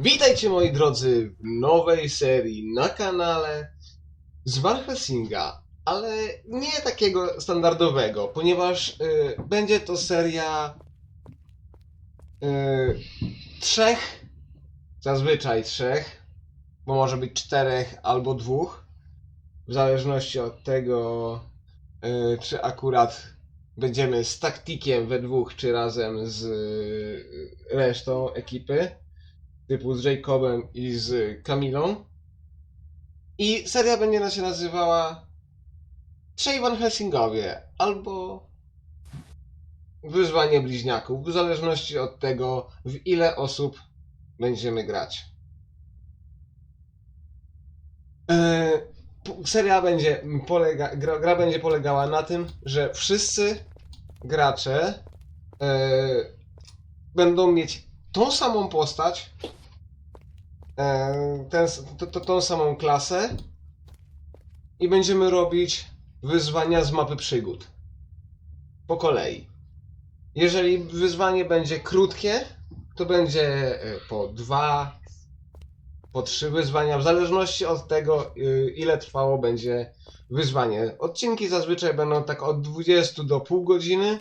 Witajcie moi drodzy w nowej serii na kanale z Van Helsinga, ale nie takiego standardowego, ponieważ y, będzie to seria y, trzech, zazwyczaj trzech, bo może być czterech albo dwóch, w zależności od tego, y, czy akurat będziemy z taktikiem we dwóch, czy razem z y, resztą ekipy typu z Jacobem i z Kamilą. I seria będzie się nazywała Trzej Van Helsingowie albo Wyzwanie Bliźniaków, w zależności od tego, w ile osób będziemy grać. P- Seria będzie polega, gra, gra będzie polegała na tym, że wszyscy gracze e, będą mieć tą samą postać, ten, s- to, tą samą klasę i będziemy robić wyzwania z mapy przygód. Po kolei. Jeżeli wyzwanie będzie krótkie, to będzie e, po dwa, po trzy wyzwania, w zależności od tego, y, ile trwało będzie wyzwanie. Odcinki zazwyczaj będą tak od 20 do pół godziny.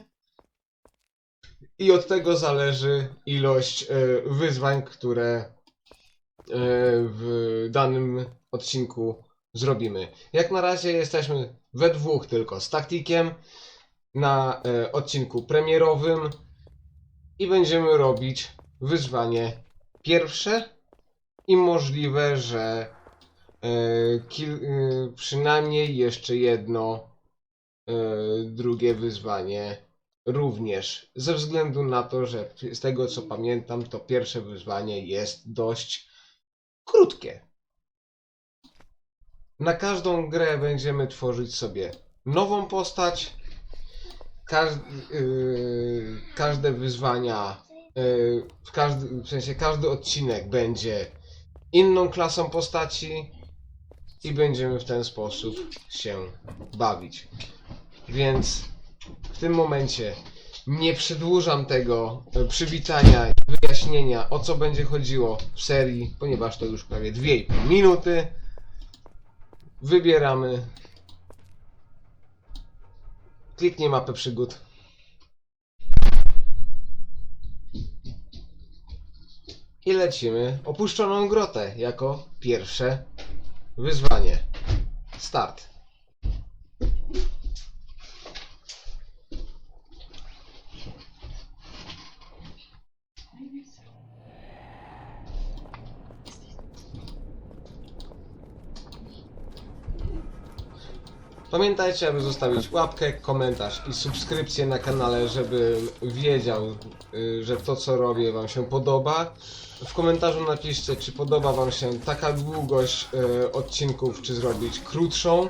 I od tego zależy ilość e, wyzwań, które e, w danym odcinku zrobimy. Jak na razie jesteśmy we dwóch tylko z taktikiem na e, odcinku premierowym i będziemy robić wyzwanie pierwsze i możliwe, że e, e, przynajmniej jeszcze jedno e, drugie wyzwanie również ze względu na to, że z tego co pamiętam, to pierwsze wyzwanie jest dość krótkie. Na każdą grę będziemy tworzyć sobie nową postać. Każdy, yy, każde wyzwania, yy, w, każdy, w sensie każdy odcinek będzie inną klasą postaci i będziemy w ten sposób się bawić. Więc w tym momencie nie przedłużam tego e, przywitania i wyjaśnienia, o co będzie chodziło w serii, ponieważ to już prawie 2,5 minuty. Wybieramy. Kliknij mapę przygód. I lecimy opuszczoną grotę jako pierwsze wyzwanie. Start. Pamiętajcie, aby zostawić łapkę, komentarz i subskrypcję na kanale, żebym wiedział, y, że to co robię Wam się podoba. W komentarzu napiszcie, czy podoba Wam się taka długość y, odcinków, czy zrobić krótszą. Y,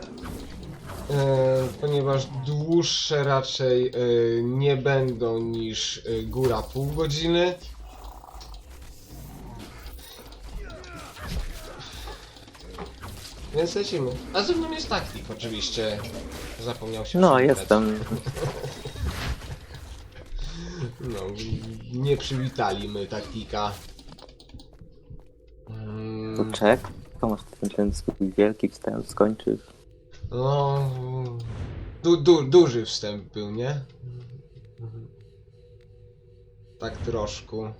Ponieważ dłuższe raczej nie będą niż góra pół godziny. Więc lecimy. A ze mną jest taktik oczywiście. Zapomniał się No, przywitać. jestem. No, nie przywitali my taktika. Mm, To czek. To masz ten, ten swój wielki wstęp, skończysz. No, du, du, duży wstęp był, nie? Tak troszkę.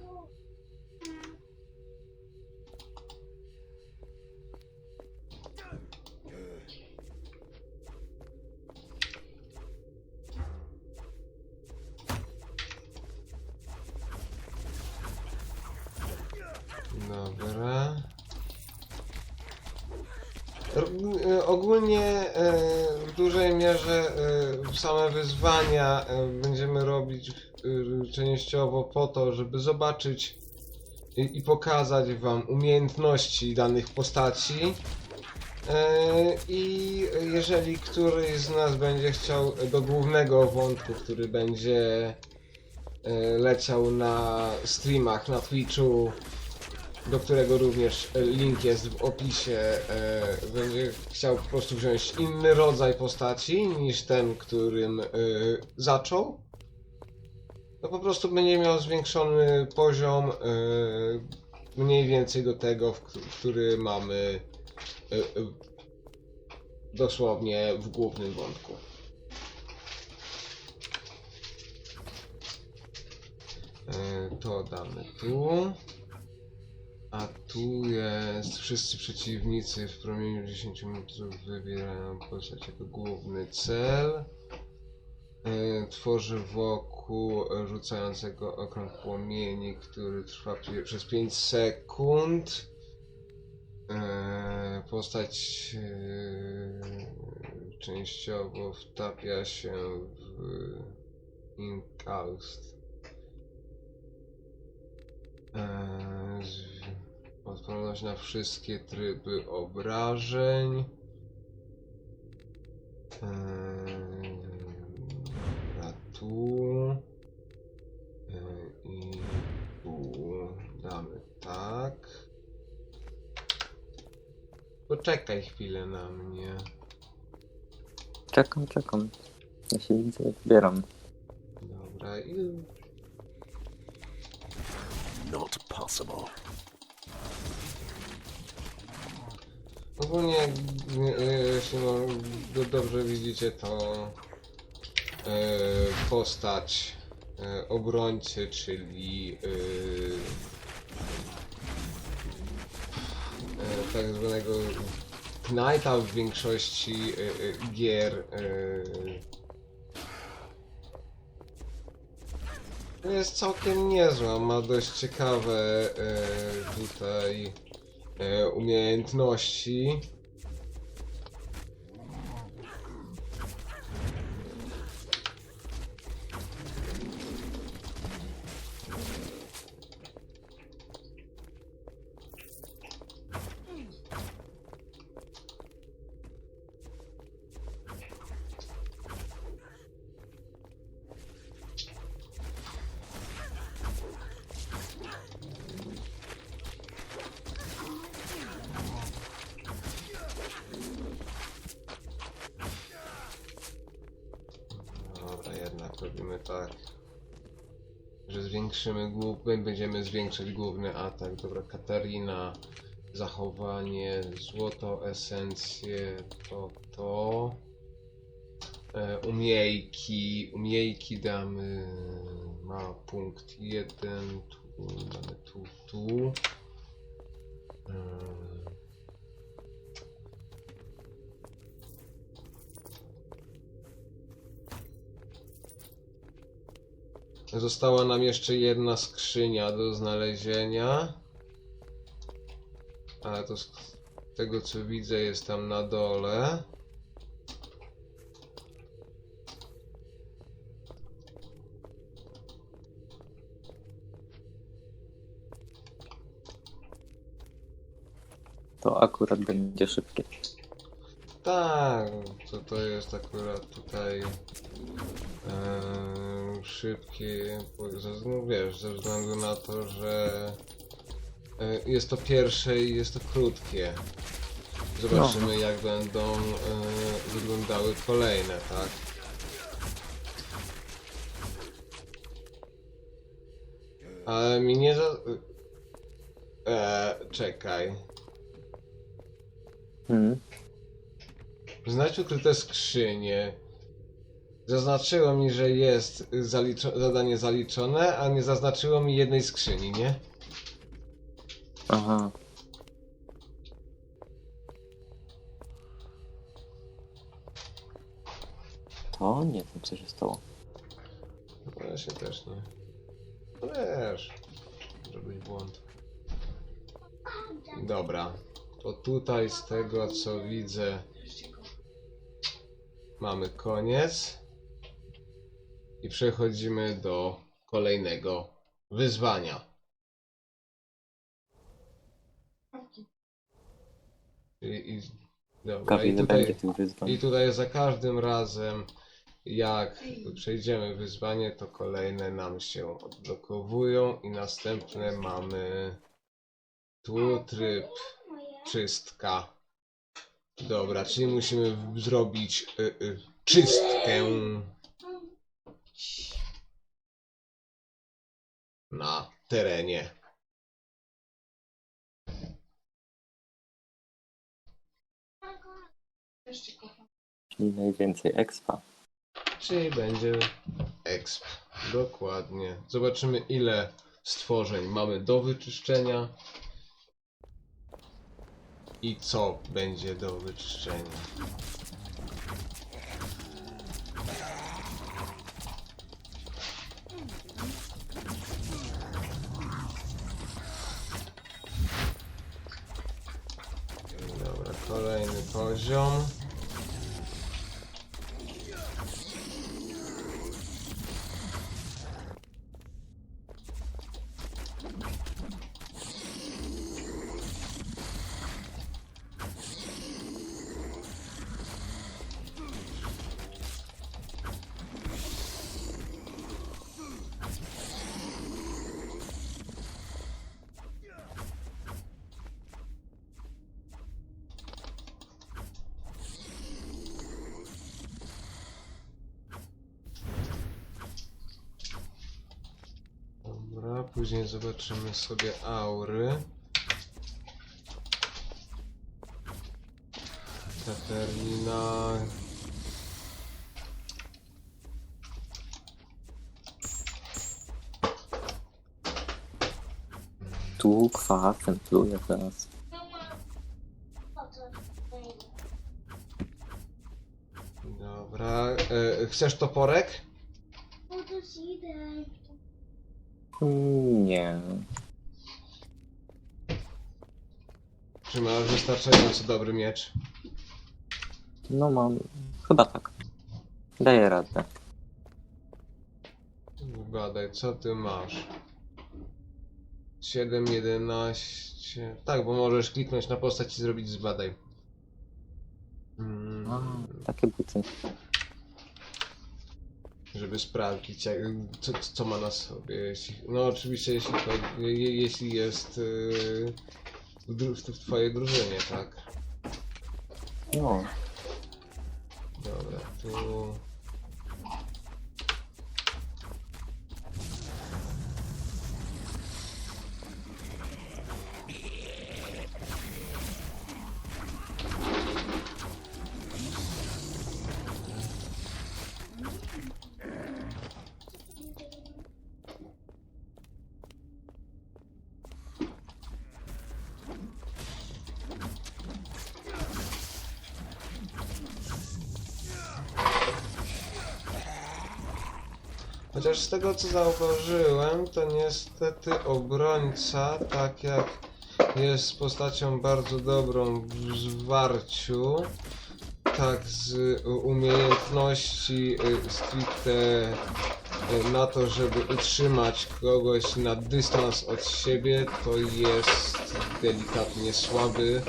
E, będziemy robić e, częściowo po to, żeby zobaczyć i, i pokazać Wam umiejętności danych postaci. E, I jeżeli któryś z nas będzie chciał do głównego wątku, który będzie e, leciał na streamach, na Twitchu, do którego również link jest w opisie, e, będzie chciał po prostu wziąć inny rodzaj postaci niż ten, którym e, zaczął, to po prostu będzie miał zwiększony poziom e, mniej więcej do tego, który mamy dosłownie w głównym wątku. To damy tu. A tu jest wszyscy przeciwnicy w promieniu 10 metrów wybierają postać jako główny cel. E, Tworzy wokół rzucającego okrąg płomieni, który trwa przez 5 sekund. E, Postać e, częściowo wtapia się w inkaust. Z- Odporność na wszystkie tryby obrażeń. Eee, A tu. Eee, I tu damy tak. Poczekaj chwilę na mnie. Czekam, czekam. Ja się widzę, zbieram. Dobra, i Not possible. Ogólnie, jeśli no, do- dobrze widzicie, to e, postać e, obrońcy, czyli e, tak zwanego Knighta w większości gier jest całkiem niezła, ma dość ciekawe tutaj umiejętności. Tak. Że zwiększymy główny, będziemy zwiększać główny atak. Dobra, Katarina, zachowanie, złoto, esencję, to, to. E, umiejki, umiejki damy, ma punkt jeden, tu, damy tu, tu. E, Została nam jeszcze jedna skrzynia do znalezienia. Ale to z tego co widzę jest tam na dole. To akurat będzie szybkie. Tak, to, to jest akurat tutaj e, szybkie, no wiesz, ze względu na to, że e, jest to pierwsze i jest to krótkie. Zobaczymy jak będą e, wyglądały kolejne, tak? Ale mi nie za... E, czekaj. Mhm. Znajdź ukryte skrzynie. Zaznaczyło mi, że jest zaliczo- zadanie zaliczone, a nie zaznaczyło mi jednej skrzyni, nie? Aha. To nie wiem, co się stało. No ja się też nie. No wiesz, może być błąd. Dobra, to tutaj z tego co widzę mamy koniec. I przechodzimy do kolejnego wyzwania. I, i, dobra, i nie tutaj... będzie tych wyzwań. I tutaj za każdym razem, jak przejdziemy wyzwanie, to kolejne nam się odblokowują i następne mamy tu tryb czystka. Dobra, czyli musimy w- zrobić y, y, czystkę na terenie Czyli najwięcej expa. Czyli będzie exp. Dokładnie. Zobaczymy ile stworzeń mamy do wyczyszczenia i co będzie do wyczyszczenia. Kolejny poziom. Później zobaczymy sobie aury. Katerina. Tu kwasem pluje teraz. Dobra, e, chcesz toporek? Po to idę. Mm, Nie. Czy masz wystarczająco dobry miecz? No mam. Chyba tak. Daję radę. Badaj, co ty masz? 7, 11. Tak, bo możesz kliknąć na postać i zrobić zbadaj. Mm, A, takie buty. żeby sprawdzić, jak, co, co ma na sobie. Jeśli, no, oczywiście, jeśli, je, jeśli jest yy, w, dru- w twojej drużynie, tak. No. Dobra, tu. Chociaż z tego co zauważyłem, to niestety obrońca, tak jak jest postacią bardzo dobrą w zwarciu, tak z umiejętności y, stricte y, na to, żeby utrzymać kogoś na dystans od siebie, to jest delikatnie słaby.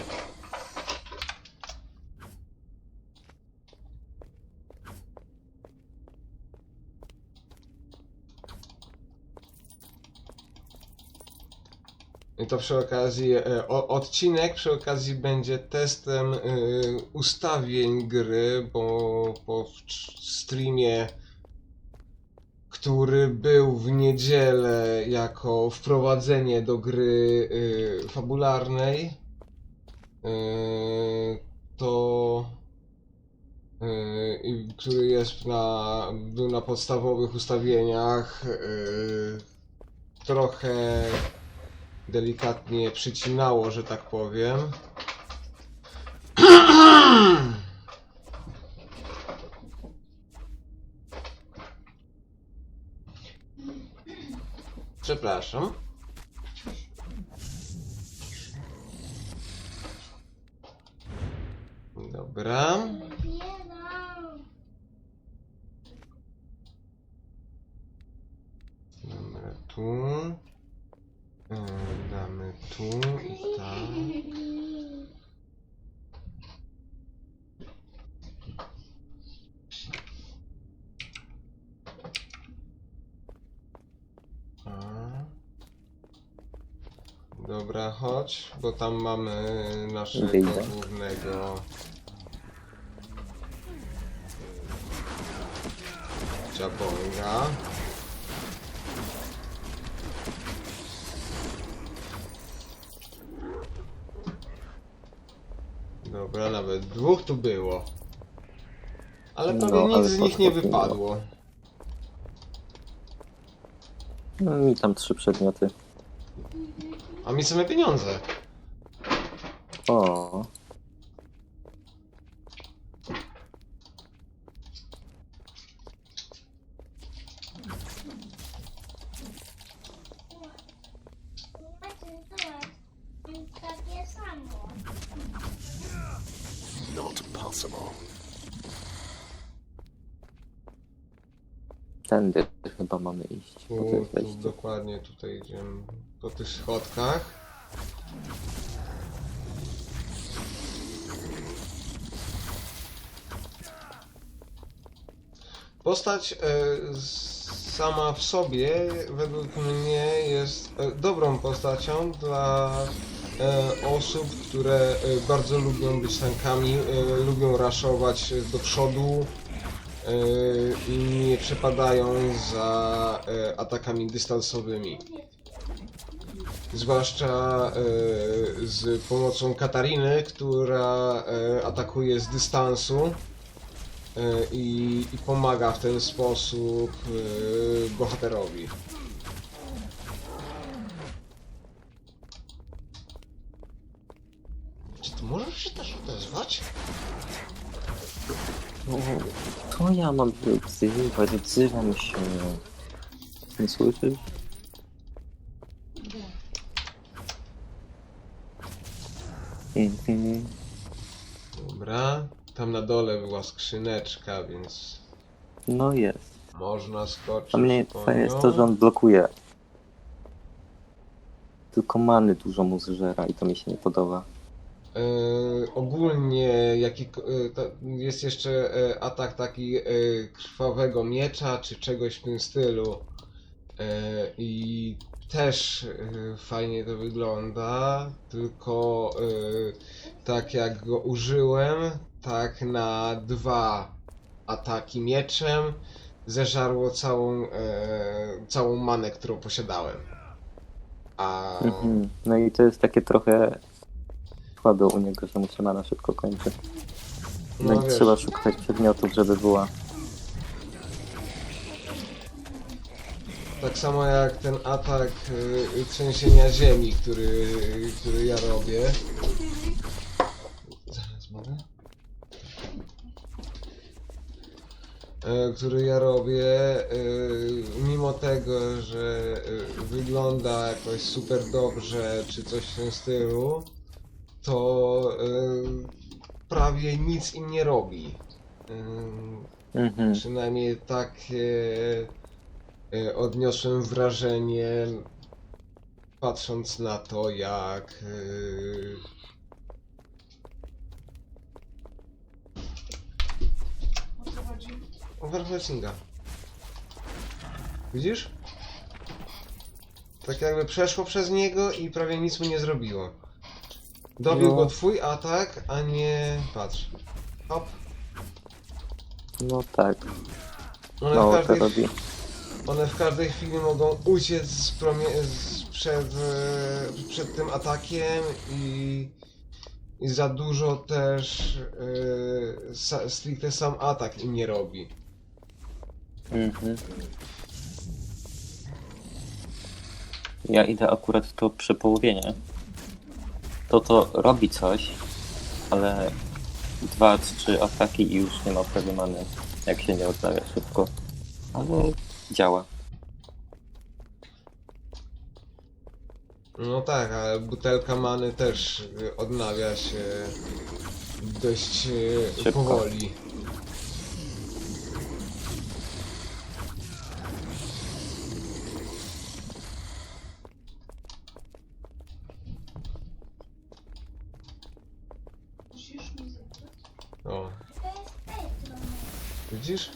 To przy okazji, e, o, odcinek przy okazji będzie testem e, ustawień gry, bo po streamie, który był w niedzielę jako wprowadzenie do gry e, fabularnej, e, to który jest na, był na podstawowych ustawieniach, trochę delikatnie przycinało, że tak powiem. Przepraszam. Dobra. Dobra, tu. E, Damy tu i tam. A. Dobra, chodź, bo tam mamy naszego Wyjdę. głównego. Ciabonga. Dobra, nawet nawet. Dwóch tu było. Ale No, prawie nic ale z nich nie poszło wypadło. No mi tam trzy przedmioty. A mi same pieniądze. O, Macie to jest takie samo. Not possible. Tędy chyba mamy iść. Tu, dokładnie tutaj idziemy po tych schodkach. Postać e, s- sama w sobie według mnie jest e, dobrą postacią dla e, osób, które e, bardzo lubią być tankami, e, lubią raszować do przodu, nie przepadają za e, atakami dystansowymi. Zwłaszcza e, z pomocą Katariny, która e, atakuje z dystansu e, i, pomaga w ten sposób e, bohaterowi. Czy ty możesz się też odezwać? No, to ja mam wzywać, odzywam się. Nie słyszysz? Mhm. Dobra, tam na dole była skrzyneczka, więc No jest. można skoczyć. A mnie po fajne jest nią. to, że on blokuje. Tylko many dużo mu zżera i to mi się nie podoba. E, ogólnie jaki, e, jest jeszcze e, atak taki krwawego miecza, czy czegoś w tym stylu. I też fajnie to wygląda, tylko tak jak go użyłem, tak na dwa ataki mieczem zeżarło całą, całą manę, którą posiadałem. A Mhm. No i to jest takie trochę słabe u niego, że mu się mana szybko kończy. No, no i wiesz, trzeba szukać przedmiotów, żeby była. Tak samo jak ten atak y, trzęsienia ziemi, który, który ja robię. Zaraz mogę? E, Który ja robię, y, mimo tego, że y, wygląda jakoś super dobrze, czy coś w tym stylu, to y, prawie nic im nie robi. Y, Mhm. Przynajmniej takie e, odniosłem wrażenie, patrząc na to, jak. e, Overwatchinga. Widzisz? Tak jakby przeszło przez niego i prawie nic mu nie zrobiło. Dobił No. go twój atak, a nie. Patrz. Hop. No tak, One w mało to każdej robi. One w każdej chwili mogą uciec z promie- z przed, e, przed tym atakiem i, i za dużo też e, sa, stricte sam atak im nie robi. Mhm. Ja idę akurat to przepołowienie. To to robi coś, ale dwa, trzy ataki i już nie ma prawie many, jak się nie odnawia szybko. Ale działa. No tak, ale butelka many też odnawia się dość e, Szybko. powoli. O, To jest Petro. Widzisz?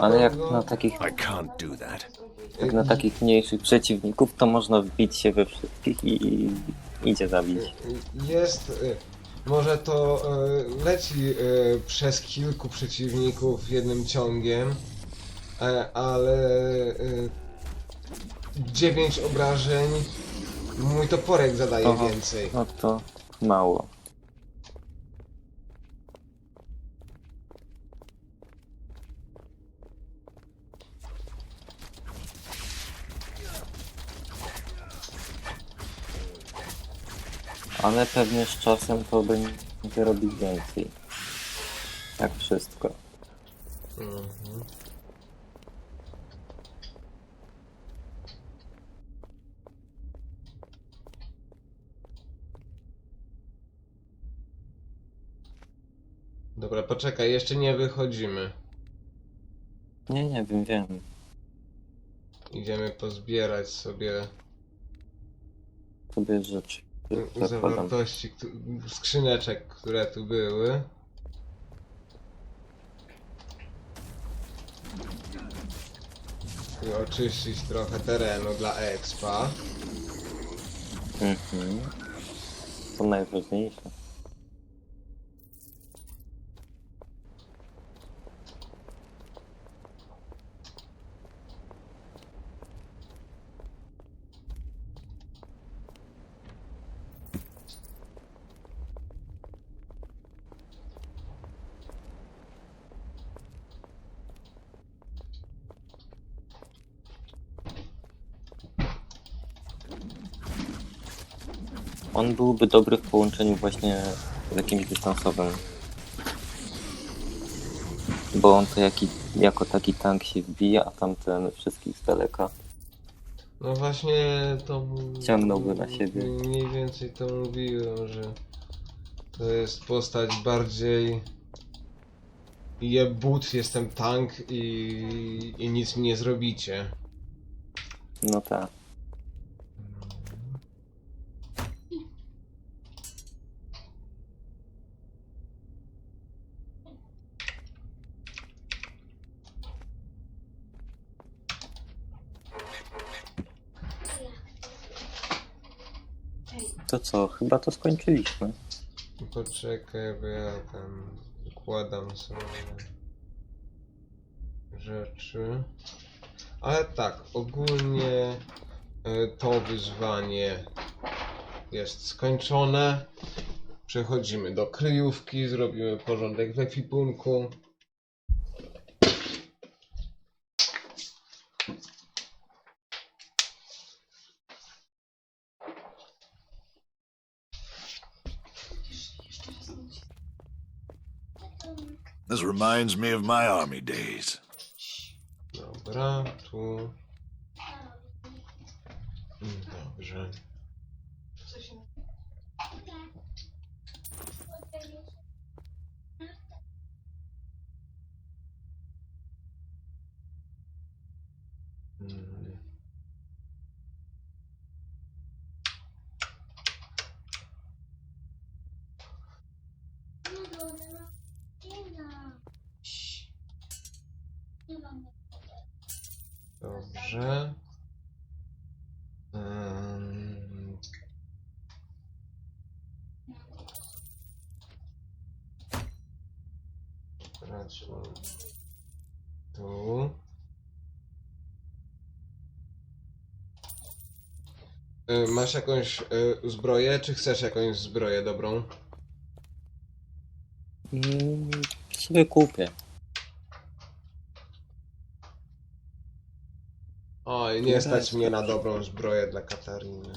Ale jak go. na takich, I can't do that. jak na takich mniejszych przeciwników, to można wbić się we wszystkich i, i idzie zabić. Jest. y, Może to y, leci y, przez kilku przeciwników jednym ciągiem, e, ale 9 obrażeń mój toporek zadaje Aha. więcej. No to mało. Ale pewnie z czasem to będzie robić więcej. Jak wszystko. Mhm. Dobra, poczekaj, jeszcze nie wychodzimy. Nie, nie wiem, wiem. Idziemy pozbierać sobie Sobie rzeczy zakładam. zawartości któ- skrzyneczek, które tu były. I oczyścić trochę terenu dla expa. Mhm. To najważniejsze. On byłby dobry w połączeniu właśnie z jakimś dystansowym. Bo on to jaki, jako taki tank się wbija, a tamten wszystkich z daleka. No właśnie to... Ciągnąłby na siebie. Mniej więcej to mówiłem, że to jest postać bardziej... Jebut, jestem tank i, i nic mi nie zrobicie. No tak. To co, chyba to skończyliśmy. Poczekaj, bo ja tam układam sobie rzeczy. Ale tak, ogólnie e, to wyzwanie jest skończone. Przechodzimy do kryjówki, zrobimy porządek w ekwipunku. This reminds me of my army days. Dobra, tu. Mm, Dobrze. Mm. Dobrze. Ym, Brać tu. Y, Masz jakąś y, zbroję, czy chcesz jakąś zbroję dobrą? Mm, sobie kupię. Oj, nie stać mnie na dobrą zbroję dla Katariny.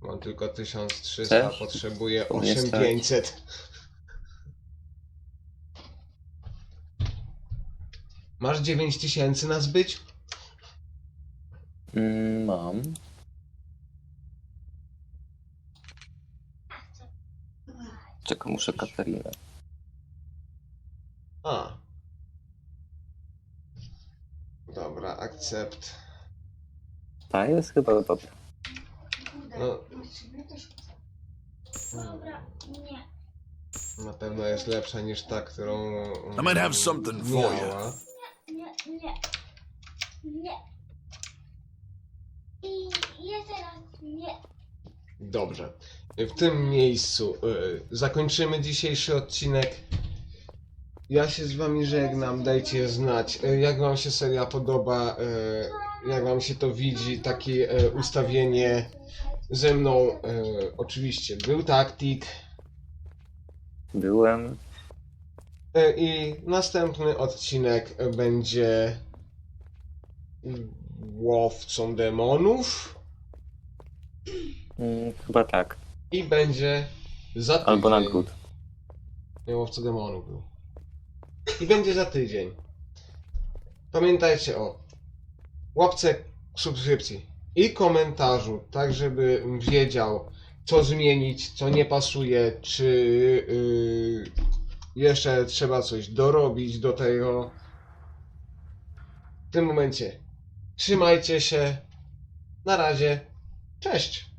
Mam tylko 1300, a Chcesz? potrzebuję To nie stać. 8500. Masz 9000 na zbyć? Mm, mam. Czekaj, muszę Katarinę. A. Dobra, akcept. Ta jest chyba dobra. No, Dobra, nie. na pewno jest lepsza niż ta, którą. I might have something for you. miała. Nie, nie. Nie. I jeszcze raz nie. Dobrze. W tym miejscu y, zakończymy dzisiejszy odcinek. Ja się z wami żegnam, dajcie znać, y, jak wam się seria podoba, y, jak wam się to widzi, takie y, ustawienie ze mną. Y, oczywiście był taktik Byłem. y, i następny odcinek będzie łowcą demonów. Mm, chyba tak. I będzie za tydzień. Albo na gród. Nie, łowca demonu był. I będzie za tydzień. Pamiętajcie o łapce subskrypcji i komentarzu, tak żebym wiedział, co zmienić, co nie pasuje, czy yy, jeszcze trzeba coś dorobić do tego. W tym momencie trzymajcie się. Na razie. Cześć.